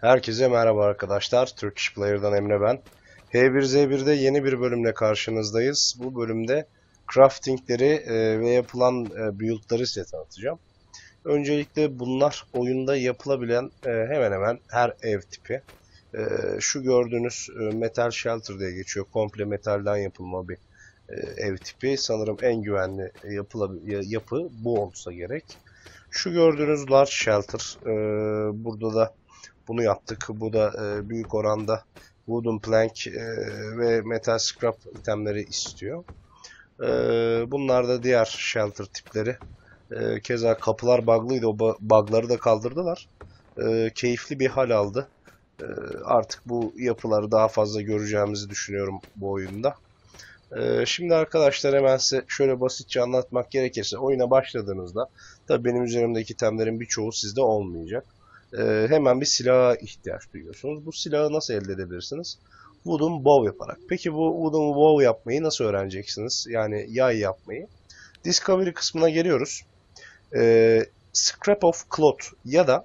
Herkese merhaba arkadaşlar. Turkish Player'dan Emre ben. H1Z1'de yeni bir bölümle karşınızdayız. Bu bölümde craftingleri e, ve yapılan e, build'ları size tanıtacağım. Öncelikle bunlar oyunda yapılabilen e, hemen hemen her ev tipi. Şu gördüğünüz metal shelter diye geçiyor. Komple metalden yapılma bir ev tipi. Sanırım en güvenli yapı bu olsa gerek. Şu gördüğünüz large shelter. burada da bunu yaptık. Bu da e, büyük oranda wooden plank e, ve metal scrap itemleri istiyor. E, bunlar da diğer shelter tipleri. E, keza kapılar bug'lıydı. O bu- bug'ları da kaldırdılar. E, keyifli bir hal aldı. E, artık bu yapıları daha fazla göreceğimizi düşünüyorum bu oyunda. E, şimdi arkadaşlar hemen size şöyle basitçe anlatmak gerekirse oyuna başladığınızda tabii benim üzerimdeki itemlerin birçoğu sizde olmayacak. Ee, hemen bir silaha ihtiyaç duyuyorsunuz. Bu silahı nasıl elde edebilirsiniz? Wooden bow yaparak. Peki bu wooden bow yapmayı nasıl öğreneceksiniz? Yani yay yapmayı. Discovery kısmına geliyoruz. Ee, scrap of cloth ya da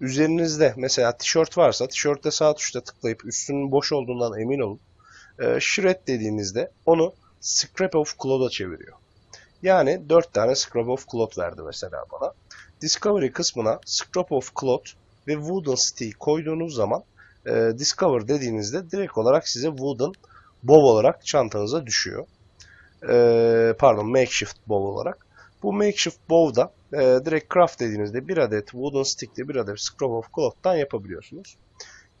üzerinizde mesela tişört varsa tişörtte sağ tuşla tıklayıp üstünün boş olduğundan emin olun. Ee, shred dediğinizde onu scrap of cloth'a çeviriyor. Yani 4 tane scrap of cloth verdi mesela bana. Discovery kısmına Scrap of Cloth ve Wooden Stick koyduğunuz zaman e, Discover dediğinizde direkt olarak size Wooden Bow olarak çantanıza düşüyor. E, pardon Makeshift Bow olarak. Bu Makeshift Bow'da e, direkt Craft dediğinizde bir adet Wooden Stick ile bir adet Scrap of Cloth'tan yapabiliyorsunuz.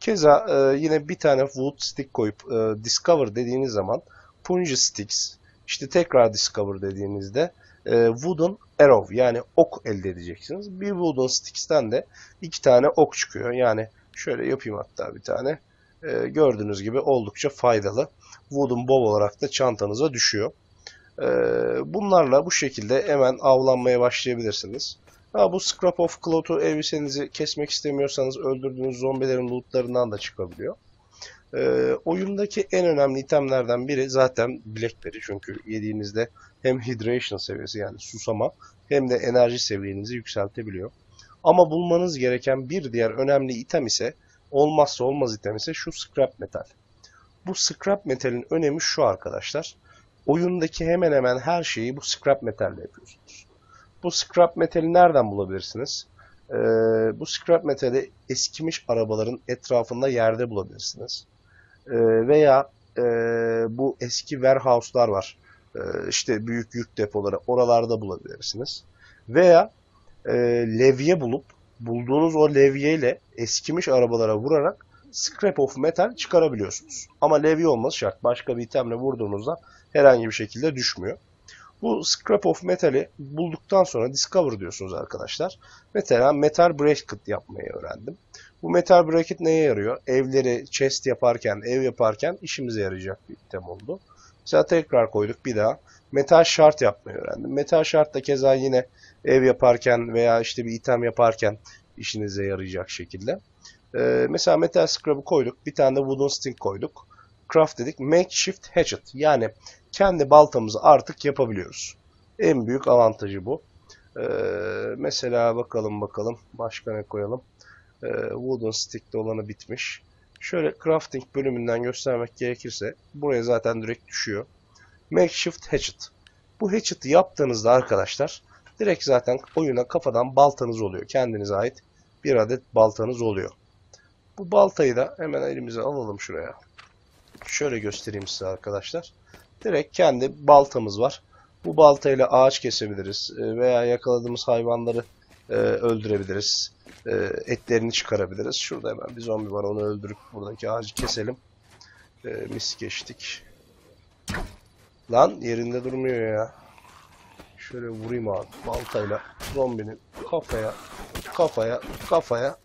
Keza e, yine bir tane Wood Stick koyup e, Discover dediğiniz zaman Punji Sticks işte tekrar Discover dediğinizde e, Wooden Arrow yani ok elde edeceksiniz. Bir Wooden Sticks'ten de iki tane ok çıkıyor. Yani şöyle yapayım hatta bir tane. E, gördüğünüz gibi oldukça faydalı. Wooden Bow olarak da çantanıza düşüyor. E, bunlarla bu şekilde hemen avlanmaya başlayabilirsiniz. Ha, bu Scrap of Cloth'u elbisenizi kesmek istemiyorsanız öldürdüğünüz zombilerin lootlarından da çıkabiliyor. Ee, oyundaki en önemli itemlerden biri zaten Blackberry çünkü yediğinizde hem hydration seviyesi yani susama hem de enerji seviyenizi yükseltebiliyor. Ama bulmanız gereken bir diğer önemli item ise olmazsa olmaz item ise şu scrap metal. Bu scrap metalin önemi şu arkadaşlar. Oyundaki hemen hemen her şeyi bu scrap metalle yapıyorsunuz. Bu scrap metali nereden bulabilirsiniz? Ee, bu scrap metali eskimiş arabaların etrafında yerde bulabilirsiniz. Ee, veya e, bu eski warehouse'lar var. Ee, işte büyük yük depoları oralarda bulabilirsiniz. Veya e, levye bulup bulduğunuz o levyeyle eskimiş arabalara vurarak scrap of metal çıkarabiliyorsunuz. Ama levye olması şart. Başka bir itemle vurduğunuzda herhangi bir şekilde düşmüyor. Bu scrap of metali bulduktan sonra discover diyorsunuz arkadaşlar. Mesela metal bracket yapmayı öğrendim. Bu metal bracket neye yarıyor? Evleri chest yaparken, ev yaparken işimize yarayacak bir item oldu. Mesela tekrar koyduk bir daha. Metal shard yapmayı öğrendim. Metal shard da keza yine ev yaparken veya işte bir item yaparken işinize yarayacak şekilde. Ee, mesela metal scrap'ı koyduk. Bir tane de wooden stick koyduk. Craft dedik. Makeshift hatchet. Yani kendi baltamızı artık yapabiliyoruz. En büyük avantajı bu. Ee, mesela bakalım bakalım. Başka ne koyalım? Ee, wooden stick'te olanı bitmiş. Şöyle crafting bölümünden göstermek gerekirse buraya zaten direkt düşüyor. Makeshift hatchet. Bu hatchet'ı yaptığınızda arkadaşlar direkt zaten oyuna kafadan baltanız oluyor. Kendinize ait bir adet baltanız oluyor. Bu baltayı da hemen elimize alalım şuraya. Şöyle göstereyim size arkadaşlar. Direkt kendi baltamız var. Bu baltayla ağaç kesebiliriz e, veya yakaladığımız hayvanları e, öldürebiliriz. E, etlerini çıkarabiliriz. Şurada hemen bir zombi var onu öldürüp buradaki ağacı keselim. E, mis geçtik. Lan yerinde durmuyor ya. Şöyle vurayım abi baltayla zombinin kafaya kafaya kafaya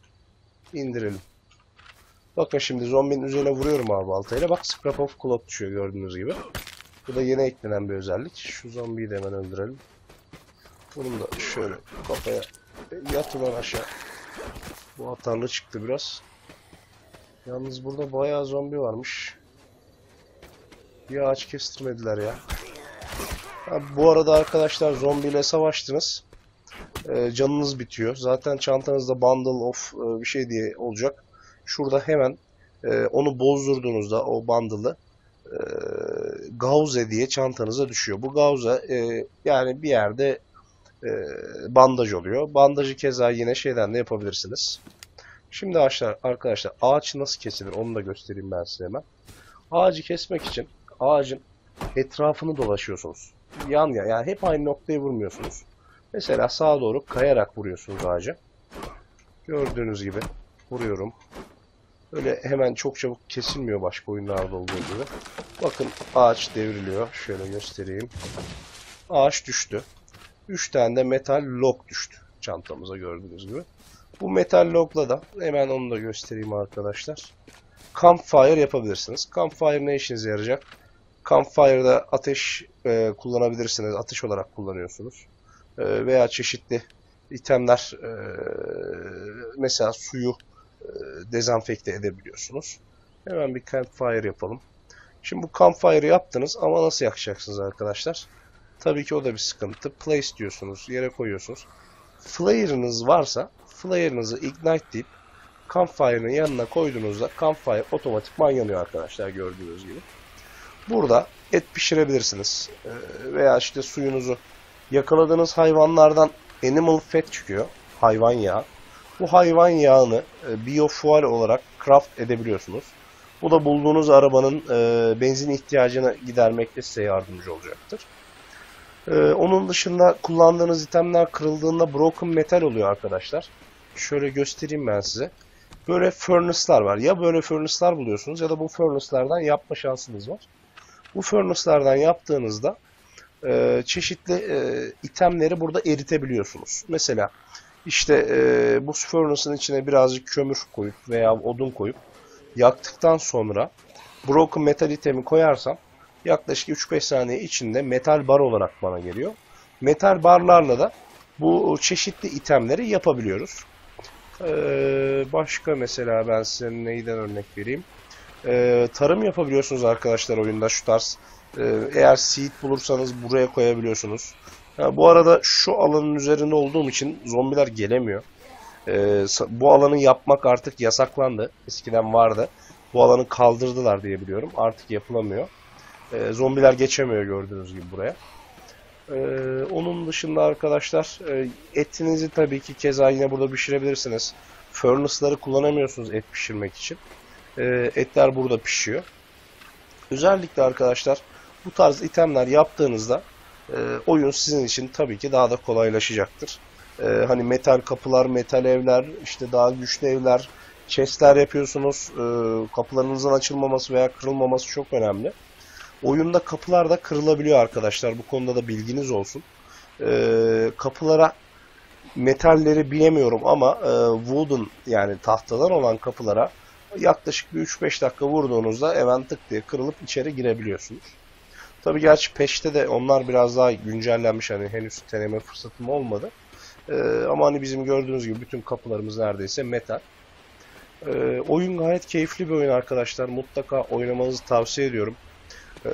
indirelim. Bakın şimdi zombinin üzerine vuruyorum abi baltayla. Bak scrap of cloth düşüyor gördüğünüz gibi. Bu da yeni eklenen bir özellik. Şu zombiyi de hemen öldürelim. Bunun da şöyle kafaya yat ulan aşağı. Bu atarlı çıktı biraz. Yalnız burada bayağı zombi varmış. Bir ağaç kestirmediler ya. Ha, bu arada arkadaşlar zombiyle savaştınız. Ee, canınız bitiyor. Zaten çantanızda bundle of e, bir şey diye olacak. şurada hemen e, onu bozdurduğunuzda o bundle'ı e, Gauze diye çantanıza düşüyor. Bu Gauze e, yani bir yerde e, bandaj oluyor. Bandajı keza yine şeyden de yapabilirsiniz. Şimdi arkadaşlar, arkadaşlar ağaç nasıl kesilir onu da göstereyim ben size hemen. Ağacı kesmek için ağacın etrafını dolaşıyorsunuz. Yan yan yani hep aynı noktaya vurmuyorsunuz. Mesela sağa doğru kayarak vuruyorsunuz ağaca. Gördüğünüz gibi vuruyorum. Öyle hemen çok çabuk kesilmiyor başka oyunlarda olduğu gibi. Bakın ağaç devriliyor. Şöyle göstereyim. Ağaç düştü. 3 tane de metal log düştü çantamıza gördüğünüz gibi. Bu metal logla da hemen onu da göstereyim arkadaşlar. Campfire yapabilirsiniz. Campfire ne işinize yarayacak? Campfire'da ateş e, kullanabilirsiniz. Ateş olarak kullanıyorsunuz. E, veya çeşitli itemler e, mesela suyu e, dezenfekte edebiliyorsunuz. Hemen bir campfire yapalım. Şimdi bu campfire yaptınız ama nasıl yakacaksınız arkadaşlar? Tabii ki o da bir sıkıntı. Place diyorsunuz, yere koyuyorsunuz. Flare'ınız varsa flare'ınızı ignite deyip campfire'ın yanına koyduğunuzda campfire otomatikman yanıyor arkadaşlar gördüğünüz gibi. Burada et pişirebilirsiniz. Ee, veya işte suyunuzu yakaladığınız hayvanlardan animal fat çıkıyor. Hayvan yağı. Bu hayvan yağını e, biofuel olarak craft edebiliyorsunuz. Bu da bulduğunuz arabanın e, benzin ihtiyacını gidermekte size yardımcı olacaktır. E, onun dışında kullandığınız itemler kırıldığında broken metal oluyor arkadaşlar. Şöyle göstereyim ben size. Böyle furnace'lar var. Ya böyle furnace'lar buluyorsunuz ya da bu furnace'lardan yapma şansınız var. Bu furnace'lardan yaptığınızda e, çeşitli e, itemleri burada eritebiliyorsunuz. Mesela işte e, bu furnace'ın içine birazcık kömür koyup veya odun koyup yaktıktan sonra broken metal itemi koyarsam yaklaşık 3-5 saniye içinde metal bar olarak bana geliyor. Metal barlarla da bu çeşitli itemleri yapabiliyoruz. Ee, başka mesela ben size neyden örnek vereyim. Ee, tarım yapabiliyorsunuz arkadaşlar oyunda şu tarz. Ee, eğer seed bulursanız buraya koyabiliyorsunuz. Ha, bu arada şu alanın üzerinde olduğum için zombiler gelemiyor. Ee, bu alanı yapmak artık yasaklandı. Eskiden vardı. Bu alanı kaldırdılar diye biliyorum. Artık yapılamıyor. Ee, zombiler geçemiyor gördüğünüz gibi buraya. Ee, onun dışında arkadaşlar e, etinizi tabii ki keza yine burada pişirebilirsiniz. Furnace'ları kullanamıyorsunuz et pişirmek için. Ee, etler burada pişiyor. Özellikle arkadaşlar bu tarz itemler yaptığınızda e, oyun sizin için tabii ki daha da kolaylaşacaktır. E, hani metal kapılar, metal evler, işte daha güçlü evler, chestler yapıyorsunuz. E, kapılarınızın açılmaması veya kırılmaması çok önemli. Oyunda kapılar da kırılabiliyor arkadaşlar. Bu konuda da bilginiz olsun. E, kapılara metalleri bilemiyorum ama e, wooden yani tahtadan olan kapılara yaklaşık bir 3-5 dakika vurduğunuzda hemen tık diye kırılıp içeri girebiliyorsunuz. Tabii gerçi peşte de onlar biraz daha güncellenmiş hani henüz deneme fırsatım olmadı. Ee, ama hani bizim gördüğünüz gibi bütün kapılarımız neredeyse metal. Ee, oyun gayet keyifli bir oyun arkadaşlar. Mutlaka oynamanızı tavsiye ediyorum. Ee,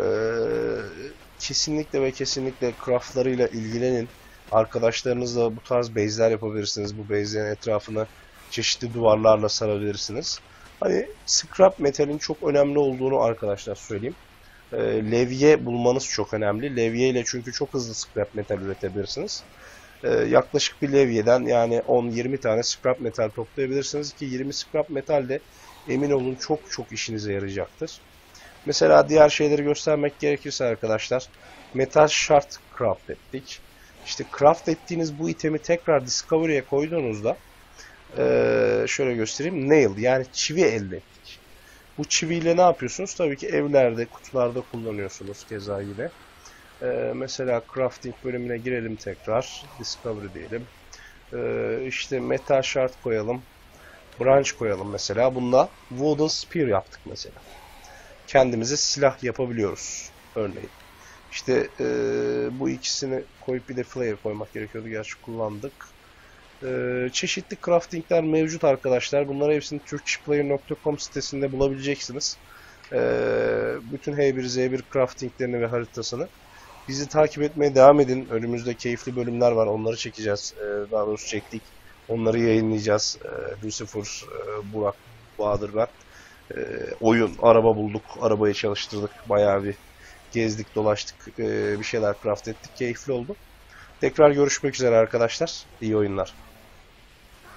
kesinlikle ve kesinlikle craftlarıyla ilgilenin. Arkadaşlarınızla bu tarz base'ler yapabilirsiniz. Bu base'lerin etrafını çeşitli duvarlarla sarabilirsiniz. Hani scrap metalin çok önemli olduğunu arkadaşlar söyleyeyim. E, levye bulmanız çok önemli. Levye ile çünkü çok hızlı scrap metal üretebilirsiniz. E, yaklaşık bir levyeden yani 10-20 tane scrap metal toplayabilirsiniz ki 20 scrap metal de emin olun çok çok işinize yarayacaktır. Mesela diğer şeyleri göstermek gerekirse arkadaşlar metal shard craft ettik. İşte craft ettiğiniz bu itemi tekrar discovery'e koyduğunuzda ee, şöyle göstereyim. Nail yani çivi elde ettik. Bu çiviyle ne yapıyorsunuz? Tabii ki evlerde, kutularda kullanıyorsunuz keza yine. Mesela crafting bölümüne girelim tekrar. Discovery diyelim. Ee, işte metal shard koyalım. Branch koyalım mesela. Bunda wooden spear yaptık mesela. Kendimize silah yapabiliyoruz. Örneğin. İşte e, bu ikisini koyup bir de flare koymak gerekiyordu. Gerçi kullandık. Ee, çeşitli craftingler mevcut arkadaşlar. Bunları hepsini turkishplayer.com sitesinde bulabileceksiniz. Ee, bütün H1Z1 craftinglerini ve haritasını. Bizi takip etmeye devam edin. Önümüzde keyifli bölümler var. Onları çekeceğiz. Ee, daha doğrusu çektik. Onları yayınlayacağız. Ee, Lucifer, e, Burak Bahadır ben. E, oyun, araba bulduk, arabayı çalıştırdık. Bayağı bir gezdik, dolaştık, e, bir şeyler craft ettik. Keyifli oldu. Tekrar görüşmek üzere arkadaşlar. İyi oyunlar.